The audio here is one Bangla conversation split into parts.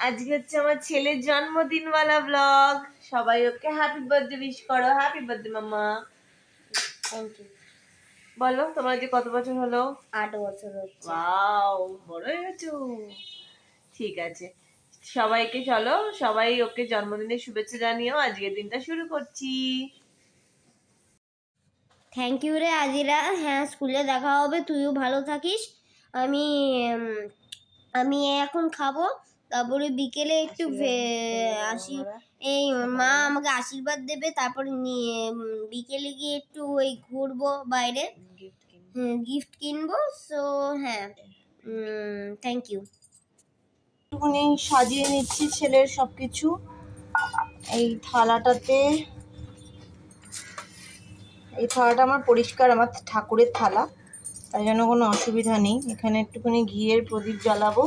আজকে হচ্ছে আমার ছেলের জন্মদিনওয়ালা ব্লগ সবাই ওকে হ্যাপি বার্থডে উইশ করো। হ্যাপি বার্থডে মামা থ্যাংক ইউ বলো তোমার যে কত বছর হলো? আট বছর হচ্ছে। ওয়াও বড় হয়ে গেছো। ঠিক আছে। সবাইকে চলো সবাই ওকে জন্মদিনের শুভেচ্ছা জানিও। আজকের দিনটা শুরু করছি। থ্যাংক ইউ রে আজিরা। হ্যাঁ স্কুলে দেখা হবে। তুইও ভালো থাকিস। আমি আমি এখন খাব। তারপরে বিকেলে একটু আসি এই মা আমাকে আশীর্বাদ দেবে তারপরে নিয়ে বিকেলে গিয়ে একটু ওই ঘুরবো বাইরে। গিফট কিনবো। সো হ্যাঁ থ্যাংক ইউ একটুখানি সাজিয়ে নিচ্ছি ছেলের সব কিছু এই থালাটাতে। এই থালাটা আমার পরিষ্কার আমার ঠাকুরের থালা। তাই জন্য কোনো অসুবিধা নেই। এখানে একটুখানি ঘিয়ের প্রদীপ জ্বালাবো।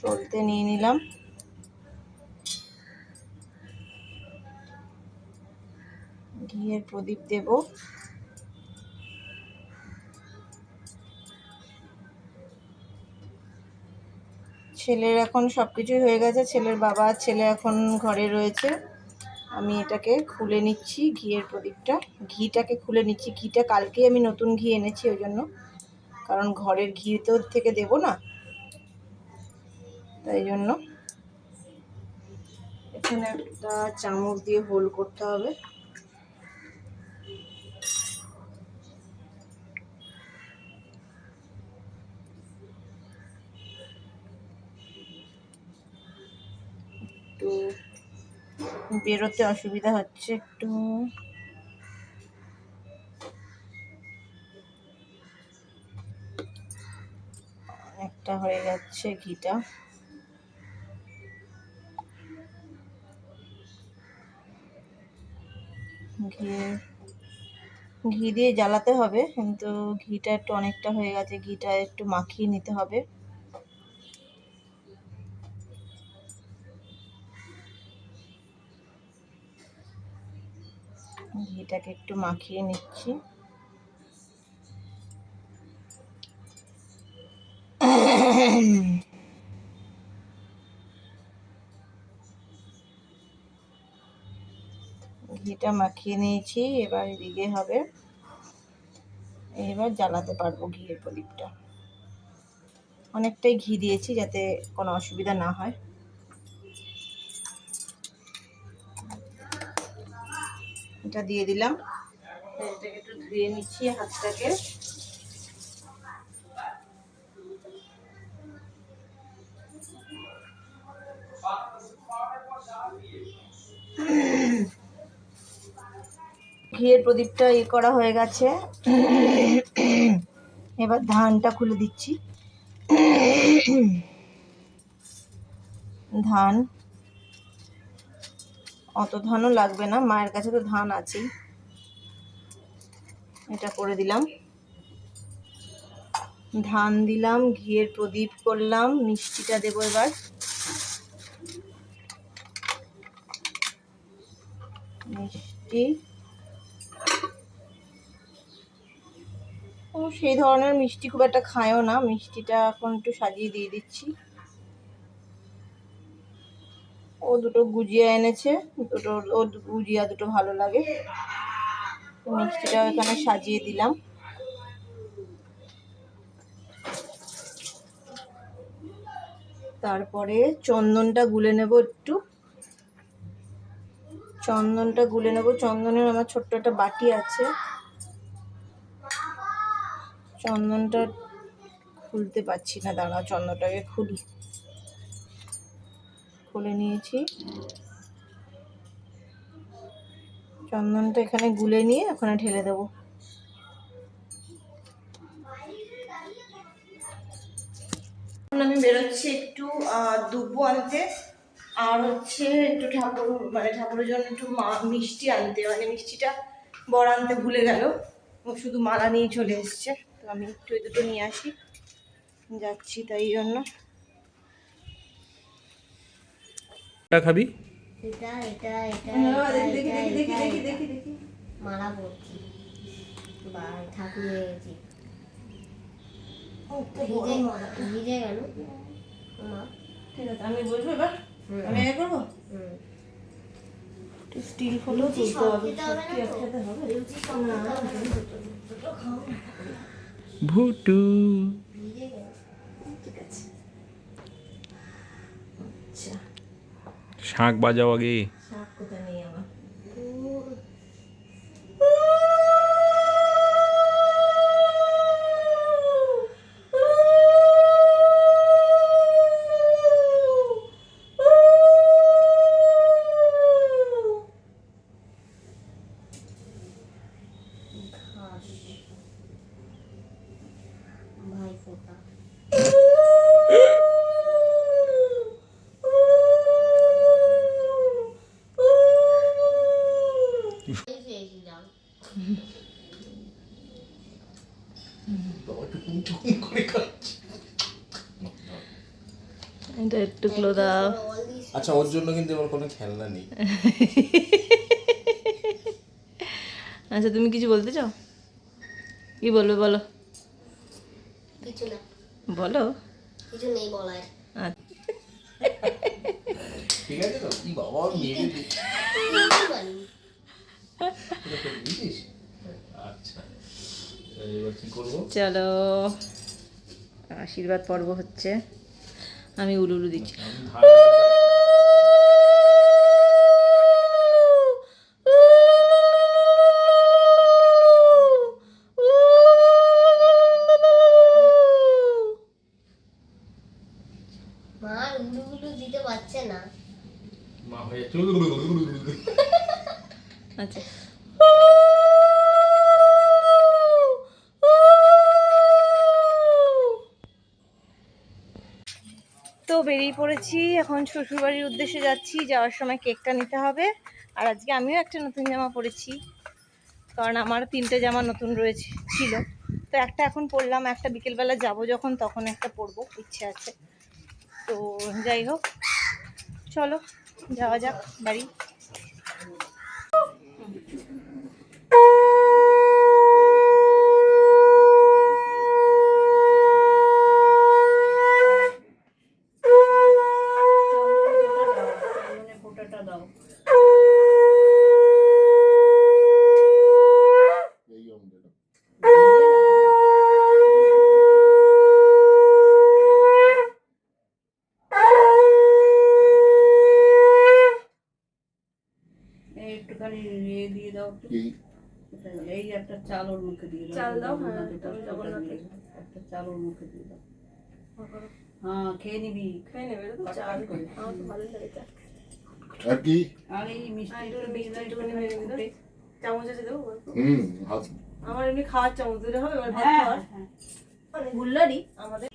সলতে নিয়ে নিলাম। ঘিয়ের প্রদীপ দেবো। ছেলের এখন সব কিছুই হয়ে গেছে। ছেলের বাবা ছেলে এখন ঘরে রয়েছে। আমি এটাকে খুলে নিচ্ছি ঘিয়ের প্রদীপটা। ঘিটাকে খুলে নিচ্ছি। ঘিটা কালকেই আমি নতুন ঘি এনেছি, ওই জন্য। কারণ ঘরের ঘি তো থেকে দেবো না। তাই জন্য এখানে একটা চামচ দিয়ে হোল করতে হবে। একটু বেরোতে অসুবিধা হচ্ছে একটু। একটা হয়ে যাচ্ছে ঘিটা। ঘিয়ে ঘি দিয়ে জ্বালাতে হবে, কিন্তু ঘিটা একটু অনেকটা হয়ে গেছে, ঘিটা একটু মাখিয়ে নিতে হবে। ঘিটাকে একটু মাখিয়ে নিচ্ছি। ঘিটা মাখিয়ে নিয়েছি, এবার এদিকে হবে। এবার জ্বালাতে পারব ঘিয়ের প্রদীপটা। অনেকটাই ঘি দিয়েছি যাতে কোনো অসুবিধা না হয়। এটা দিয়ে দিলাম। এটাকে একটু ধুয়ে নিচ্ছি হাতটাকে। ঘিয়ের প্রদীপটা ই করা হয়ে গেছে। এবার ধানটা খুলে দিচ্ছি। ধান। অত ধানও লাগবে না, মায়ের কাছে তো ধান আছেই। এটা করে দিলাম। ধান দিলাম, ঘিয়ের প্রদীপ করলাম, মিষ্টিটা দেবো এবার। মিষ্টি। সেই ধরনের মিষ্টি খুব একটা খায়ও না। মিষ্টিটা এখন একটু সাজিয়ে দিয়ে দিচ্ছি। ও দুটো গুজিয়া এনেছে। দুটো, ও গুজিয়া দুটো ভালো লাগে। মিষ্টিটাও এখানে সাজিয়ে দিলাম। তারপরে চন্দনটা গুলে নেব একটু। চন্দনটা গুলে নেব। চন্দনের আমার ছোট্ট একটা বাটি আছে। চন্দনটা খুলতে পারছি না। দাঁড়াও চন্দনটাকে খুলি। খুলে নিয়েছি। চন্দনটা এখানে গুলে নিয়ে ওখানে ঢেলে দেবো। আমি বেরোচ্ছি একটু দুব্বো আনতে। আর হচ্ছে একটু ঠাকুর মানে ঠাকুরের জন্য একটু মা- মিষ্টি আনতে। মানে মিষ্টিটা বড় আনতে ভুলে গেল। শুধু মালা নিয়ে চলে এসছে। তো আমি একটু এই দুটো নিয়ে আসি যাচ্ছি তাই জন্য এটা খাবি এটা এটা এটা দেখি দেখি দেখি দেখি দেখি দেখি মালা পড়ছি বা ঠাকুর হয়ে গেছি ভিজে গেল মা ঠিক আছে আমি বলব এবার আমি এ করব স্টিল তুলতে হবে ভুটু। আচ্ছা। শাঁখ বাজাও আগে। শাক কোথায় নেই এটা একটু গুলো দাও। আচ্ছা ওর জন্য কিন্তু এবার কোনো খেলনা নেই। আচ্ছা তুমি কিছু বলতে চাও? কি বলবে বলো? কিছু না। বলো। কিছু নেই বলার। ঠিক আছে তো? কি বাবা মেরে চলো। আশীর্বাদ পর্ব হচ্ছে। আমি উলুলু দিচ্ছি। তো বেরিয়ে পড়েছি। এখন শ্বশুরবাড়ির উদ্দেশ্যে যাচ্ছি। যাওয়ার সময় কেকটা নিতে হবে। আর আজকে আমিও একটা নতুন জামা পরেছি। কারণ আমার তিনটে জামা নতুন রয়েছে, ছিল। তো একটা এখন পরলাম, একটা বিকেলবেলা যাব যখন, তখন একটা পরবো, ইচ্ছে আছে। তো যাই হোক, চলো, যাওয়া যাক, বাড়ি। দিয়ে একটু। এই একটা চাল ওর মুখে দিয়ে দাও চাল দাও, হ্যাঁ। দিয়ে। একটা চাল ওর মুখে দিয়ে দাও হ্যাঁ খেয়ে নিবি খেয়ে নেবে তো চাল করে আমার তো ভালোই লাগে চা আর কি আর এই মিষ্টি একটু একটু দিয়ে মিষ্টি দিও। ফুটে। চামচ আছে দেবো হুম হাত আমার এমনি খাওয়ার চামচ দিলে হবে এবার ভাত হ্যাঁ, খাওয়ার হ্যাঁ। মানে আমাদের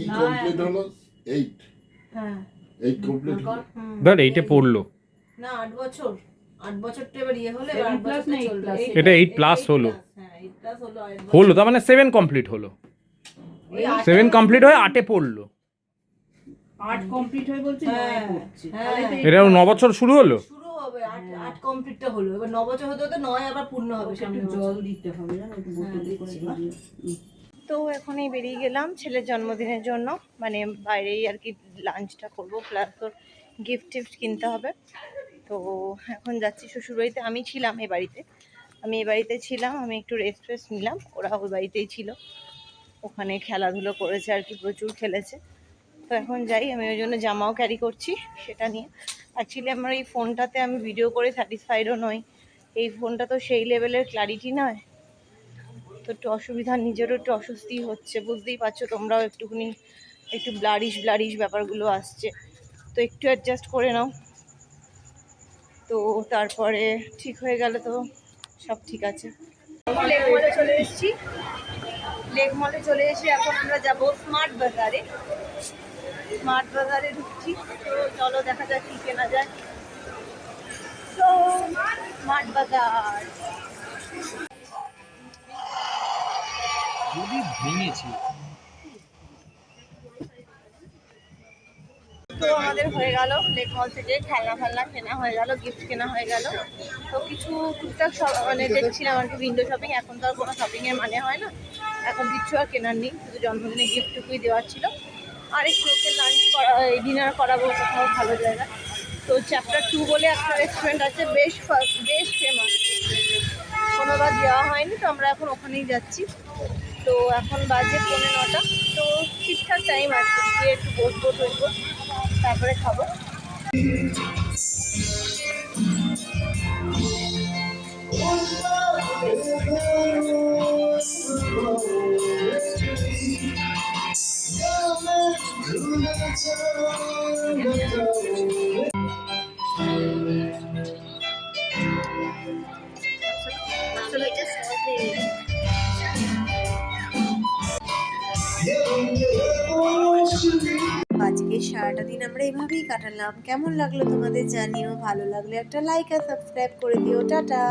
কি কমপ্লিট হলো? এইট হ্যাঁ। এইট কমপ্লিট হলো? ধর এইটা পড়ল। না আট বছর। আট বছরটা এবার ইয়ে হলে এবার Seven আট plus না eight চলবে। এটা eight- plus হলো। হ্যাঁ হলো তার মানে সেভেন কমপ্লিট হলো। সেভেন। কমপ্লিট হয়ে আটে পড়ল। আট কমপ্লিট হয়ে বলছে নয় হ্যাঁ, পড়ছে। হ্যাঁ। এটা ন বছর শুরু হলো? শুরু হবে আট আট কমপ্লিটটা হলো। এবার ন বছর হতে হতে নয় আবার পূর্ণ হবে সামনে জল দিতে হবে জানো একটু বোতলে করে। তো এখনই বেরিয়ে গেলাম ছেলের জন্মদিনের জন্য। মানে বাইরেই আর কি লাঞ্চটা করব প্লাস তোর গিফট টিফট কিনতে হবে। তো এখন যাচ্ছি শ্বশুরবাড়িতে আমি ছিলাম এই বাড়িতে। আমি এই বাড়িতে ছিলাম, আমি একটু রেস্ট ফেস্ট নিলাম। ওরা ওই বাড়িতেই ছিল। ওখানে খেলাধুলো করেছে আর কি, প্রচুর খেলেছে। তো এখন যাই, আমি ওই জন্য জামাও ক্যারি করছি সেটা নিয়ে। অ্যাকচুয়ালি আমার এই ফোনটাতে আমি ভিডিও করে স্যাটিসফাইডও নই। এই ফোনটা তো সেই লেভেলের ক্লারিটি নয়। তো একটু অসুবিধা, নিজেরও একটু অস্বস্তি হচ্ছে, বুঝতেই পারছ তোমরাও একটুখানি, একটু ব্লারিশ ব্লারিশ ব্যাপারগুলো আসছে। তো একটু অ্যাডজাস্ট করে নাও। তো তারপরে ঠিক হয়ে গেলে তো সব ঠিক আছে। লেক মলে চলে এসেছি। লেক মলে চলে এসে এখন আমরা যাব স্মার্ট বাজারে স্মার্ট বাজারে ঢুকছি। তো চলো দেখা যাক কি কেনা যায়। তো স্মার্ট বাজার যদি ভেঙেছে। তো আমাদের হয়ে গেল লেক মল থেকে খেলনা ফেলনা কেনা হয়ে গেল গিফট কেনা হয়ে গেল। তো কিছু টুকটাক সব মানে দেখছিলাম আর কি উইন্ডো শপিং এখন তো আর কোনো শপিংয়ের মানে হয় না। এখন কিছু আর কেনার নেই, শুধু জন্মদিনে গিফটটুকুই দেওয়ার ছিল। আর একটু ওকে লাঞ্চ করা ডিনার করাবো কোথাও ভালো জায়গা। তো চ্যাপ্টার টু বলে একটা রেস্টুরেন্ট আছে, বেশ বেশ ফেমাস কোনোবার যাওয়া হয়নি, তো আমরা এখন ওখানেই যাচ্ছি। তো এখন বাজে পৌনে নটা। তো ঠিকঠাক টাইম আছে, গিয়ে একটু বসবো টসবো তারপরে খাব। আমি সারাটা দিন আমরা এভাবেই কাটালাম। কেমন লাগল তোমাদের জানিও, ভালো লাগলে একটা লাইক আর সাবস্ক্রাইব করে দিও। টাটা!